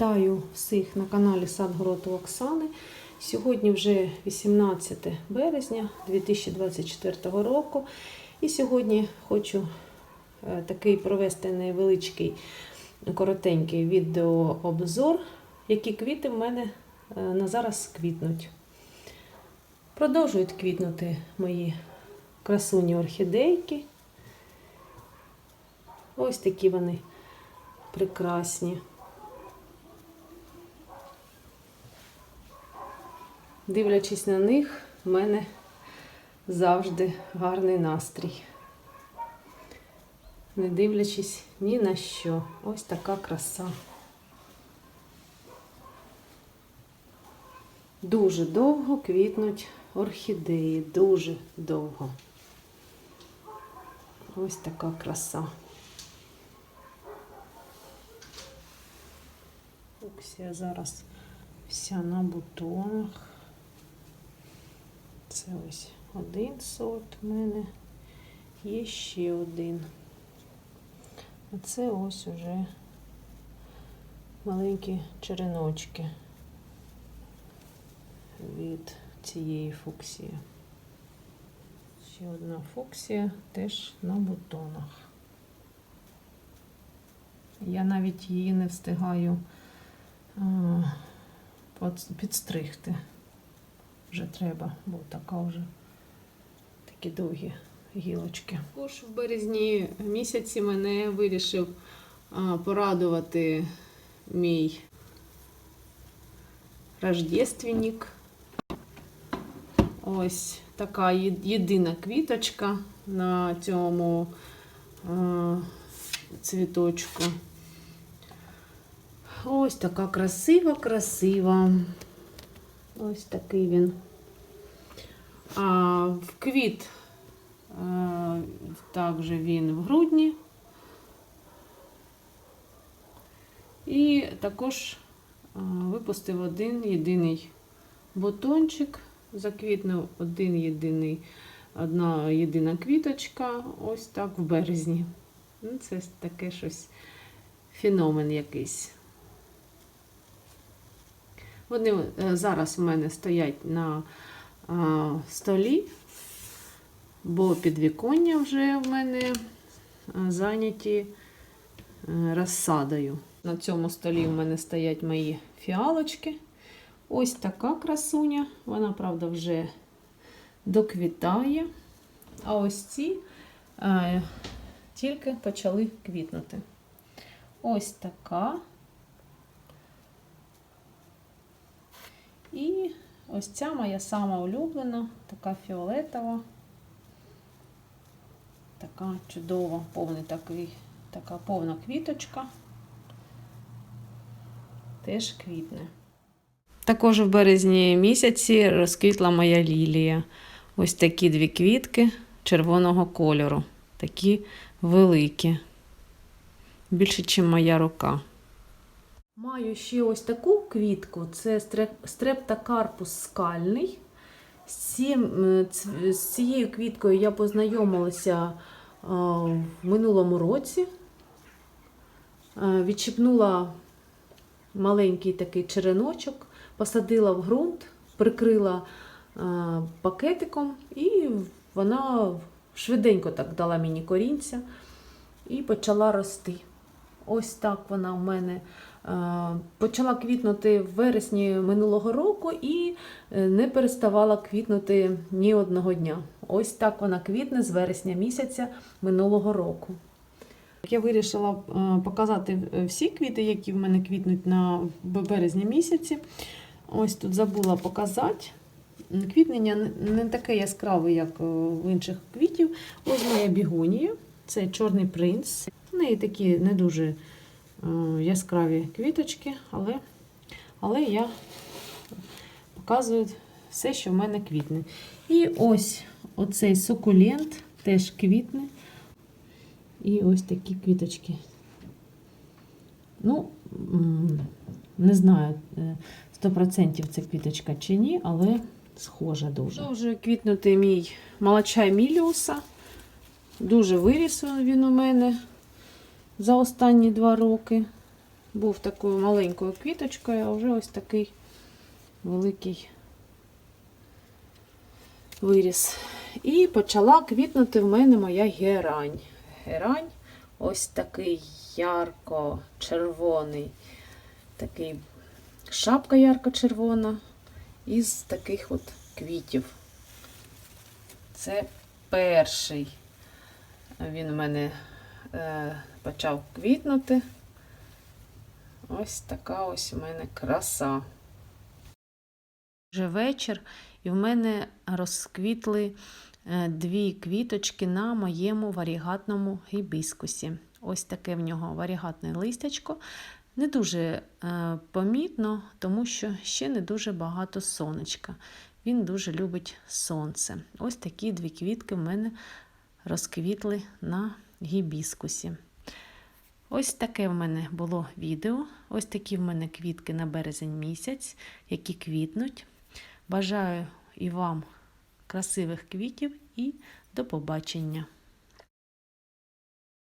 Вітаю всіх на каналі Сад Оксани. Сьогодні вже 18 березня 2024 року. І сьогодні хочу е, такий провести невеличкий коротенький відеообзор, які квіти в мене е, на зараз квітнуть. Продовжують квітнути мої красуні орхідейки. Ось такі вони прекрасні. Дивлячись на них, в мене завжди гарний настрій. Не дивлячись ні на що. Ось така краса. Дуже довго квітнуть орхідеї, дуже довго. Ось така краса. Фуксія зараз вся на бутонах. Це ось один сорт в мене. Є ще один. А це ось уже маленькі череночки від цієї фуксії. Ще одна фуксія теж на бутонах. Я навіть її не встигаю а, підстригти. Вже треба, бо така вже такі довгі гілочки. Також в березні місяці мене вирішив порадувати мій рождественник. Ось така єдина квіточка на цьому цвіточку. Ось така красива, красива. Ось такий він. А в квіт е, також він в грудні. І також е, випустив один єдиний бутончик, заквітнув один єдиний, одна єдина квіточка, ось так в березні. Ну, це таке щось феномен якийсь. Вони е, зараз у мене стоять на а, столі, бо підвіконня вже в мене а, зайняті е, розсадою. На цьому столі в мене стоять мої фіалочки. Ось така красуня. Вона, правда, вже доквітає. А ось ці е, тільки почали квітнути. Ось така. І ось ця моя сама улюблена, така фіолетова, така чудова, повний такий, така повна квіточка. Теж квітне. Також в березні місяці розквітла моя лілія. Ось такі дві квітки червоного кольору. Такі великі. Більше, ніж моя рука. Маю ще ось таку квітку, це стрептокарпус скальний. З, цим, е, з цією квіткою я познайомилася в минулому році. А, Відчіпнула маленький такий череночок, посадила в ґрунт, прикрила пакетиком, і вона швиденько так дала мені корінця і почала рости. Ось так вона в мене е, почала квітнути в вересні минулого року і е, не переставала квітнути ні одного дня. Ось так вона квітне з вересня місяця минулого року. Я вирішила е, показати е, всі квіти, які в мене квітнуть на березні місяці. Ось тут забула показати. Квітнення не- таке яскраве, як е, в інших квітів. Ось моя бігонія, це чорний принц. В неї такі не дуже е, яскраві квіточки, але, але я показую все, що в мене квітне. І ось оцей сукулент теж квітне. І ось такі квіточки. Ну, не знаю, е, 100% це квіточка чи ні, але схожа дуже. Дуже квітнути мій молочай Міліуса. Дуже виріс він у мене за останні два роки. був такою маленькою квіточкою, а вже ось такий великий виріс. І почала квітнути в мене моя герань. Герань ось такий ярко-червоний, такий шапка ярко-червона із таких от квітів. Це перший. Він у мене почав квітнути. Ось така ось у мене краса. Вже вечір, і в мене розквітли е, дві квіточки на моєму варігатному гібіскусі. Ось таке в нього варігатне листячко. Не дуже е, помітно, тому що ще не дуже багато сонечка. Він дуже любить сонце. Ось такі дві квітки в мене розквітли на гібіскусі. Ось таке в мене було відео. Ось такі в мене квітки на березень місяць, які квітнуть. Бажаю і вам красивих квітів і до побачення!